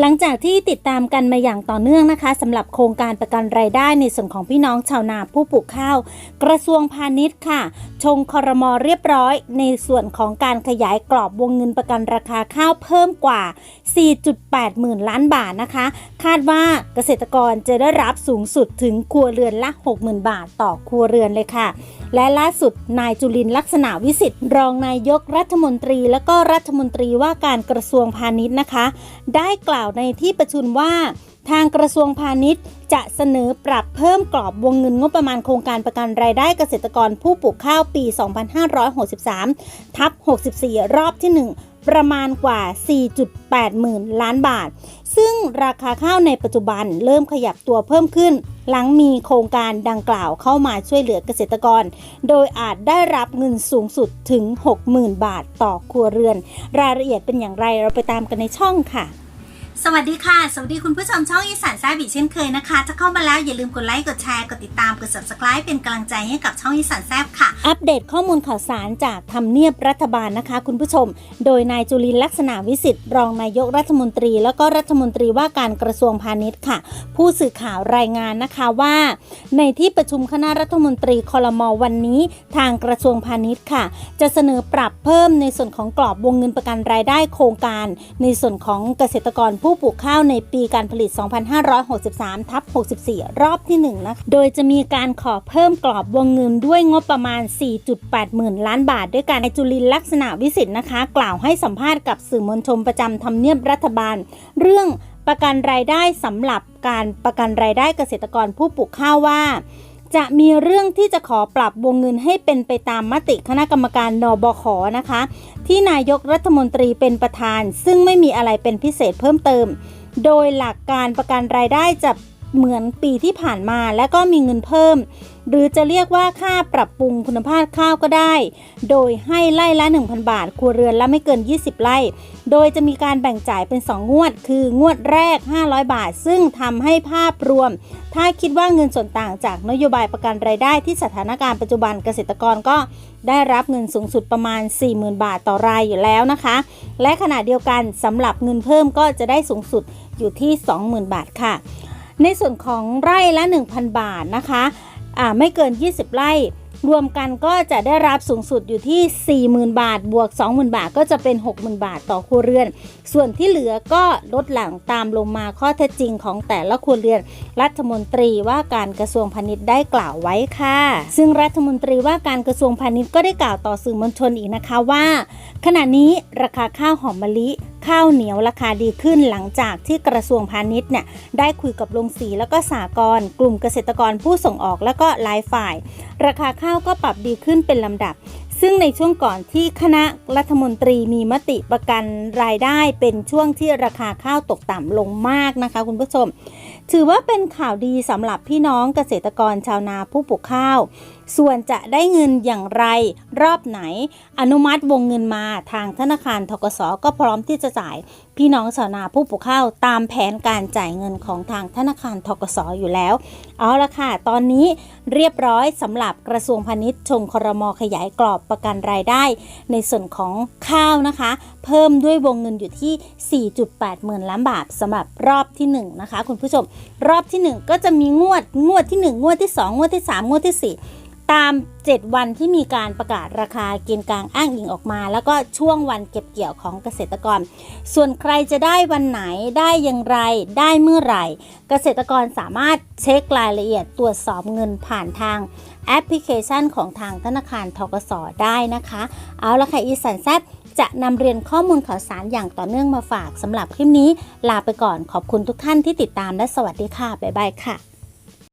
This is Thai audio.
หลังจากที่ติดตามกันมาอย่างต่อเนื่องนะคะสำหรับโครงการประกันรายได้ในส่วนของพี่น้องชาวนาผู้ปลูกข้าว กระทรวงพาณิชย์ค่ะ ชงคอรมอเรียบร้อย ในส่วนของการขยายกรอบวงเงินประกันราคาข้าวเพิ่มกว่า 4.8 หมื่นล้านบาทนะคะ คาดว่าเกษตรกรจะได้รับสูงสุดถึงครัวเรือนละ 60,000 บาทต่อครัวเรือนเลยค่ะ และล่าสุดนายจุลินลักษณะวิสิทธิ์รองนายกรัฐมนตรี และก็รัฐมนตรีว่าการกระทรวงพาณิชย์นะคะ ได้กล่าวในที่ประชุมว่า ทางกระทรวงพาณิชย์ จะเสนอปรับเพิ่มกรอบวงเงินงบประมาณโครงการประกันรายได้เกษตรกรผู้ปลูกข้าวปี 2563 ทับ 64 รอบที่ 1ประมาณกว่า 4.8 หมื่นล้านบาท ซึ่งราคาข้าวในปัจจุบันเริ่มขยับตัวเพิ่มขึ้น หลังมีโครงการดังกล่าวเข้ามาช่วยเหลือเกษตรกร โดยอาจได้รับเงินสูงสุดถึง 60,000 บาทต่อครัวเรือน รายละเอียดเป็นอย่างไรเราไปตามกันในช่องค่ะ สวัสดีค่ะ สวัสดีคุณผู้ชมช่องอีสานแซ่บีเช่นเคยนะคะ ถ้าเข้ามาแล้วอย่าลืมกดไลค์ กดแชร์ กดติดตาม กด subscribe เป็นกำลังใจให้กับช่องอีสานแซ่บค่ะ อัปเดตข้อมูลข่าวสารจากทำเนียบรัฐบาลนะคะ คุณผู้ชม โดยนายจุลินลักษณะวิสิทธิ์ รองนายกรัฐมนตรี แล้วก็รัฐมนตรีว่าการกระทรวงพาณิชย์ค่ะ ผู้สื่อข่าวรายงานนะคะว่า ในที่ประชุมคณะรัฐมนตรีคอรมอวันนี้ ทางกระทรวงพาณิชย์ค่ะ จะเสนอปรับเพิ่มในส่วนของกรอบวงเงินประกันรายได้โครงการ ในส่วนของเกษตรกรผผู้ปลูกข้าวในปีการผลิต 2563 ทับ 64 รอบที่ 1 นะคะ โดยจะมีการขอเพิ่มกรอบวงเงินด้วยงบประมาณ 4.8 หมื่นล้านบาท ด้วยการนายจุลินลักษณะวิสิทธิ์นะคะ กล่าวให้สัมภาษณ์กับสื่อมวลชนประจำทำเนียบรัฐบาล เรื่องประกันรายได้สำหรับการประกันรายได้เกษตรกรผู้ปลูกข้าวว่า จะมีเรื่องที่จะขอปรับวงเงินให้เป็นไปตามมติคณะกรรมการนบขนะคะ ที่นายกรัฐมนตรีเป็นประธาน ซึ่งไม่มีอะไรเป็นพิเศษเพิ่มเติม โดยหลักการประกันรายได้จะ เหมือนปีที่ผ่านมาและก็มีเงินเพิ่ม หรือจะเรียกว่าค่าปรับปรุงคุณภาพข้าวก็ได้ โดยให้ไล่ละ 1,000 บาท ครัวเรือนละไม่เกิน 20 ไร่ โดยจะมีการแบ่งจ่ายเป็น 2 งวด คืองวดแรก 500 บาท ซึ่งทำให้ภาพรวม ถ้าคิดว่าเงินส่วนต่างจากนโยบายประกันรายได้ที่สถานการณ์ปัจจุบันเกษตรกรก็ได้รับเงินสูงสุดประมาณ 40,000 บาทต่อรายอยู่แล้วนะคะ และขณะเดียวกันสำหรับเงินเพิ่มก็จะได้สูงสุดอยู่ที่ 20,000 บาทค่ะ ในส่วนของไร่ละ 1,000 บาทนะคะอ่าไม่เกิน 20 ไร่ รวมกันก็จะได้รับสูงสุดอยู่ที่ 40,000 บาท บวก 20,000 บาทก็จะเป็น 60,000 บาทต่อครัวเรือน ส่วนที่เหลือก็ลดหลังตามลงมาข้อเท็จจริงของแต่ละครัวเรือน รัฐมนตรีว่าการกระทรวงพาณิชย์ได้กล่าวไว้ค่ะ ซึ่งรัฐมนตรีว่าการกระทรวงพาณิชย์ก็ได้กล่าวต่อสื่อมวลชนอีกนะคะว่า ขณะนี้ราคาข้าวหอมมะลิ ข้าวเหนียวราคาดีขึ้นหลังจากที่กระทรวงพาณิชย์เนี่ยได้คุยกับโรงสีแล้วก็สากรกลุ่มเกษตรกรผู้ส่งออกแล้วก็หลายฝ่าย ราคาข้าวก็ปรับดีขึ้นเป็นลำดับ ซึ่งในช่วงก่อนที่คณะรัฐมนตรีมีมติประกันรายได้เป็นช่วงที่ราคาข้าวตกต่ำลงมากนะคะคุณผู้ชม ถือว่าเป็นข่าวดีสำหรับพี่น้องเกษตรกรชาวนาผู้ปลูกข้าว ส่วนจะได้เงินอย่างไรรอบไหน อนุมัติวงเงินมาทางธนาคารทกสก็พร้อมที่จะจ่ายพี่น้องชาวนาผู้ปลูกข้าวตามแผนการจ่ายเงินของทางธนาคารทกสอยู่แล้ว เอาละค่ะ ตอนนี้เรียบร้อยสำหรับกระทรวงพาณิชย์ชงครมขยายกรอบประกันรายได้ ในส่วนของข้าวนะคะ เพิ่มด้วยวงเงินอยู่ที่ 4.8 หมื่นล้านบาทสำหรับรอบที่ 1 นะคะ คุณผู้ชม รอบที่ 1 ก็จะมีงวดงวดที่ 1 งวดที่ 2 งวดที่ 3 งวดที่ 4 ตาม 7 วันที่มีการประกาศราคาเกณฑ์กลางอ้างอิงออกมา แล้วก็ช่วงวันเก็บเกี่ยวของเกษตรกร ส่วนใครจะได้วันไหนได้อย่างไรได้เมื่อไหร่ เกษตรกรสามารถเช็ครายละเอียดตรวจสอบเงินผ่านทางแอปพลิเคชันของทางธนาคารทกสได้นะคะ เอาละค่ะอีสันแซบจะนำเรียนข้อมูลข่าวสารอย่างต่อเนื่องมาฝากสำหรับคลิปนี้ ลาไปก่อนขอบคุณทุกท่านที่ติดตามและสวัสดีค่ะบ๊ายบายค่ะ